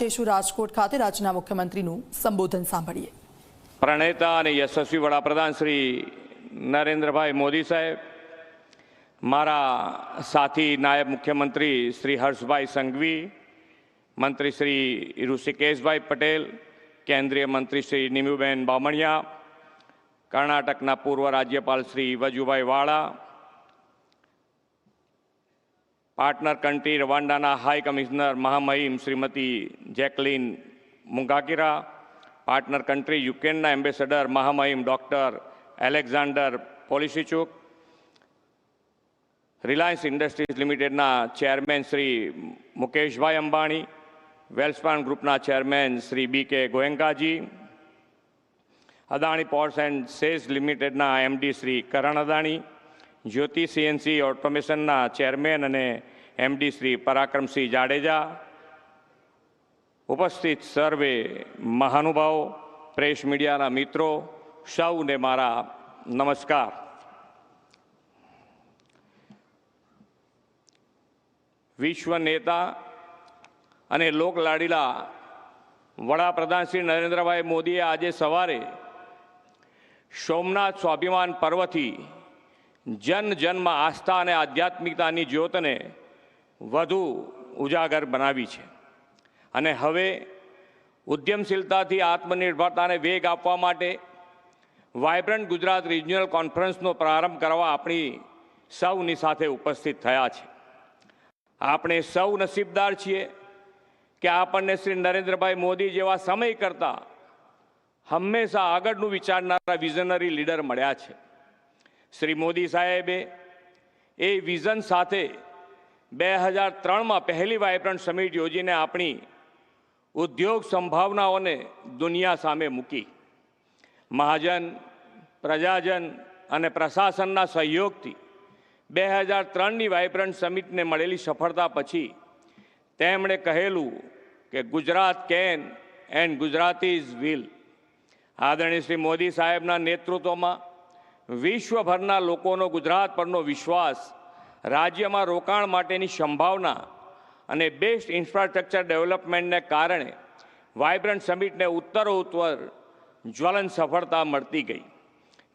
પહોંચીશું રાજકોટ ખાતે રાજ્યના મુખ્યમંત્રીનું સંબોધન સાંભળીએ. પ્રણેતા અને યશસ્વી વડાપ્રધાન શ્રી નરેન્દ્રભાઈ મોદી સાહેબ, મારા સાથી નાયબ મુખ્યમંત્રી શ્રી હર્ષભાઈ સંઘવી, મંત્રી શ્રી ઋષિકેશભાઈ પટેલ, કેન્દ્રીય મંત્રી શ્રી નિમુબેન બામણિયા, કર્ણાટકના પૂર્વ રાજ્યપાલ શ્રી વજુભાઈ વાળા પાર્ટનર કન્ટ્રી રવાન્ડાના high commissioner મહામહિમ Shrimati Jacqueline Mungakira, partner country યુક્રેનના ambassador મહામહિમ doctor Alexander Polischuk Reliance Industries લિમિટેડના ચેરમેન શ્રી મુકેશભાઈ અંબાણી વેલ્સપાન ગ્રુપના chairman Shri B K Goenkaji, Adani ports and SEZ લિમિટેડના એમડી શ્રી કરણ અદાણી, જ્યોતિ સીએનસી ઓટોમેશનના ચેરમેન અને એમડી શ્રી પરાક્રમસિંહ જાડેજા ઉપસ્થિત સર્વે મહાનુભાવો પ્રેસ મીડિયાના મિત્રો સૌને મારા નમસ્કાર વિશ્વ નેતા અને લોકલાડીલા વડાપ્રધાન શ્રી નરેન્દ્રભાઈ મોદીએ આજે સવારે સોમનાથ સ્વાભિમાન પર્વથી જન જન્મ આસ્થા અને આધ્યાત્મિકતાની જ્યોતને વધુ ઉજાગર બનાવી છે. અને હવે ઉદ્યમશીલતાથી આત્મનિર્ભરતાને વેગ આપવા માટે વાયબ્રન્ટ ગુજરાત રિજનલ કોન્ફરન્સનો પ્રારંભ કરવા આપણી સૌની સાથે ઉપસ્થિત થયા છે. આપણે સૌ નસીબદાર છીએ કે આપણને શ્રી નરેન્દ્રભાઈ મોદી જેવા સમય કરતા હંમેશા આગળનું વિચારનારા વિઝનરી લીડર મળ્યા છે. શ્રી મોદી સાહેબે એ વિઝન સાથે બે હજાર ત્રણમાં પહેલી વાયબ્રન્ટ સમિટ યોજીને આપણી ઉદ્યોગ સંભાવનાઓને દુનિયા સામે મૂકી. મહાજન, પ્રજાજન અને પ્રશાસનના સહયોગથી બે હજાર ત્રણની વાયબ્રન્ટ સમિટને મળેલી સફળતા પછી તેમણે કહેલું કે Gujarat can and Gujaratis will. આદરણીય શ્રી મોદી સાહેબના નેતૃત્વમાં વિશ્વભરના લોકોનો ગુજરાત પરનો વિશ્વાસ રાજ્યમાં રોકાણ માટેની સંભાવના અને બેસ્ટ ઇન્ફ્રાસ્ટ્રક્ચર ડેવલપમેન્ટને કારણે વાયબ્રન્ટ સમિટને ઉત્તરોત્તર જ્વલન સફળતા મળતી ગઈ.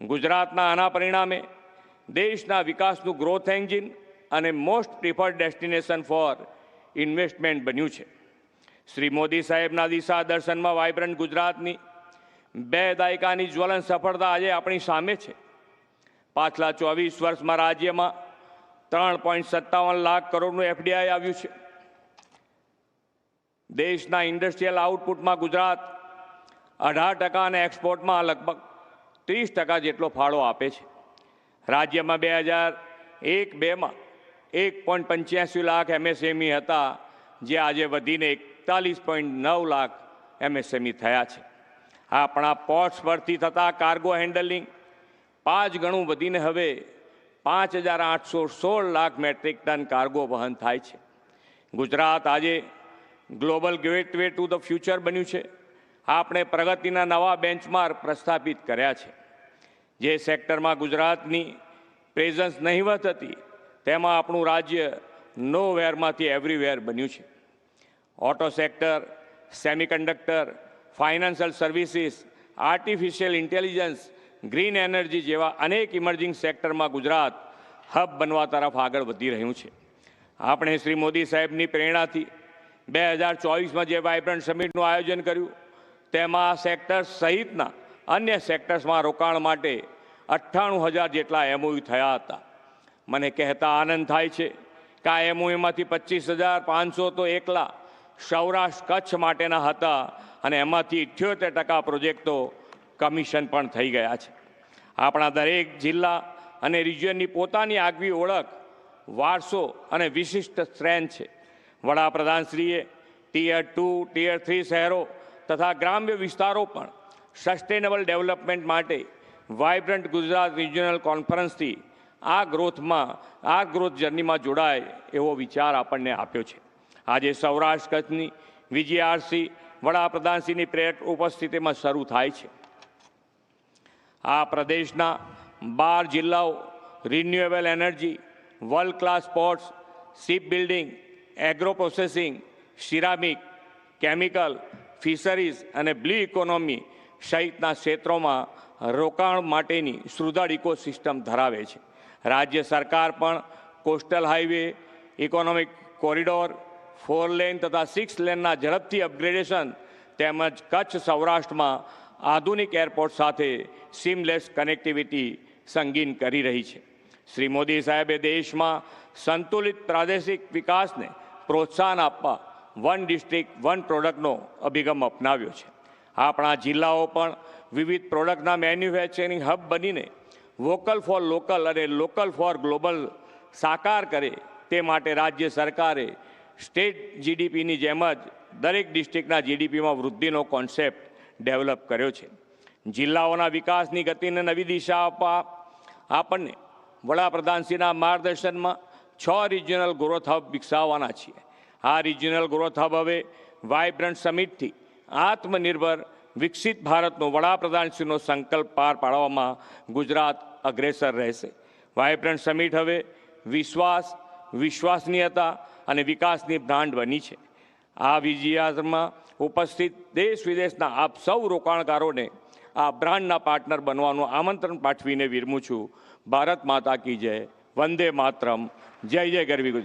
ગુજરાતના આના પરિણામે દેશના વિકાસનું ગ્રોથ એન્જિન અને most preferred destination for investment બન્યું છે. શ્રી મોદી સાહેબના દિશા દર્શનમાં વાયબ્રન્ટ ગુજરાતની બે દાયકાની જ્વલન સફળતા આજે આપણી સામે છે. પાછલા ચોવીસ વર્ષમાં રાજ્યમાં ત્રણ પોઈન્ટ સત્તાવન લાખ કરોડનું એફડીઆઈ આવ્યું છે. દેશના ઇન્ડસ્ટ્રીયલ આઉટપુટમાં ગુજરાત અઢાર ટકા અને એક્સપોર્ટમાં લગભગ ત્રીસ ટકા જેટલો ફાળો આપે છે. રાજ્યમાં બે હજાર એક બેમાં એક પોઈન્ટ પંચ્યાસી લાખ એમએસએમઈ હતા, જે આજે વધીને એકતાલીસ પોઈન્ટ નવ લાખ એમએસએમઈ થયા છે. આપણા પોર્ટ્સ પરથી થતા કાર્ગો હેન્ડલિંગ પાંચ ગણું વધીને હવે પાંચ હજાર આઠસો સોળ લાખ મેટ્રિક ટન કાર્ગો વહન થાય છે. ગુજરાત આજે global gateway to the future બન્યું છે. આપણે પ્રગતિના નવા બેન્ચમાર્ક પ્રસ્થાપિત કર્યા છે. જે સેક્ટરમાં ગુજરાતની પ્રેઝન્સ નહીવત હતી, તેમાં આપણું રાજ્ય નો વેરમાંથી એવરીવેર બન્યું છે. Auto sector, semiconductor, financial services, artificial intelligence green energy જેવા અનેક ઇમર્જિંગ સેક્ટરમાં ગુજરાત હબ બનવા તરફ આગળ વધી રહ્યું છે. આપણે શ્રી મોદી સાહેબની પ્રેરણાથી બે હજાર ચોવીસમાં જે વાઇબ્રન્ટ સમિટનું આયોજન કર્યું, તેમાં આ સેક્ટર્સ સહિતના અન્ય સેક્ટર્સમાં રોકાણ માટે અઠ્ઠાણું હજાર જેટલા એમઓયુ થયા હતા. મને કહેતા આનંદ થાય છે કે આ એમઓયુમાંથી પચીસ હજાર પાંચસો તો એકલા સૌરાષ્ટ્ર કચ્છ માટેના હતા અને એમાંથી ઇઠ્યોતેર ટકા પ્રોજેક્ટો કમિશન પણ થઈ ગયા છે. આપણા દરેક જિલ્લા અને રિજિયનની પોતાની આગવી ઓળખ, વારસો અને વિશિષ્ટ સ્ટ્રેન્થ છે. વડાપ્રધાનશ્રીએ ટીયર ટુ, ટીયર થ્રી શહેરો તથા ગ્રામ્ય વિસ્તારો પણ સસ્ટેનેબલ ડેવલપમેન્ટ માટે વાઇબ્રન્ટ ગુજરાત રિજનલ કોન્ફરન્સથી આ ગ્રોથમાં, આ ગ્રોથ જર્નીમાં જોડાય એવો વિચાર આપણને આપ્યો છે. આજે સૌરાષ્ટ્ર કચ્છની વીજીઆરસી વડાપ્રધાનશ્રીની પ્રેરક ઉપસ્થિતિમાં શરૂ થાય છે. આ પ્રદેશના બાર જિલ્લાઓ renewable energy world class sports ship building agro processing ceramic chemical fisheries અને બ્લુ ઇકોનોમી સહિતના ક્ષેત્રોમાં રોકાણ માટેની સુદૃઢ ઇકોસિસ્ટમ ધરાવે છે. રાજ્ય સરકાર પણ coastal highway economic corridor four lane તથા સિક્સ લેનના ઝડપથી અપગ્રેડેશન તેમજ કચ્છ સૌરાષ્ટ્રમાં આધુનિક એરપોર્ટ સાથે સીમલેસ કનેક્ટિવિટી સંગીન કરી રહી છે. શ્રી મોદી સાહેબે દેશમાં સંતુલિત પ્રાદેશિક વિકાસને પ્રોત્સાહન આપવા વન ડિસ્ટ્રિક્ટ, વન પ્રોડક્ટનો અભિગમ અપનાવ્યો છે. આપણા જિલ્લાઓ પણ વિવિધ પ્રોડક્ટના મેન્યુફેક્ચરિંગ હબ બનીને વોકલ ફોર લોકલ અને લોકલ ફોર ગ્લોબલ સાકાર કરે તે માટે રાજ્ય સરકારે સ્ટેટ જીડીપીની જેમ જ દરેક ડિસ્ટ્રિક્ટના જીડીપીમાં વૃદ્ધિનો કોન્સેપ્ટ ડેવલપ કર્યો છે. જિલ્લાઓના વિકાસની ગતિને નવી દિશા આપવા આપણને વડાપ્રધાનશ્રીના માર્ગદર્શનમાં છ રિજિયનલ ગ્રોથ હબ વિકસાવવાના છીએ. આ રિજિયનલ ગ્રોથ હબ હવે વાઇબ્રન્ટ સમિટથી આત્મનિર્ભર, વિકસિત ભારતનો વડાપ્રધાનશ્રીનો સંકલ્પ પાર પાડવામાં ગુજરાત અગ્રેસર રહેશે. વાઇબ્રન્ટ સમિટ હવે વિશ્વાસ, વિશ્વસનીયતા અને વિકાસની બ્રાન્ડ બની છે. આ વિજયામાં ઉપસ્થિત દેશ વિદેશના આપ સૌ રોકાણકારોને આ બ્રાન્ડના પાર્ટનર બનવાનું આમંત્રણ પાઠવીને વિરમું છું. ભારત માતા કી જય. વંદે માતરમ. જય જય ગરવી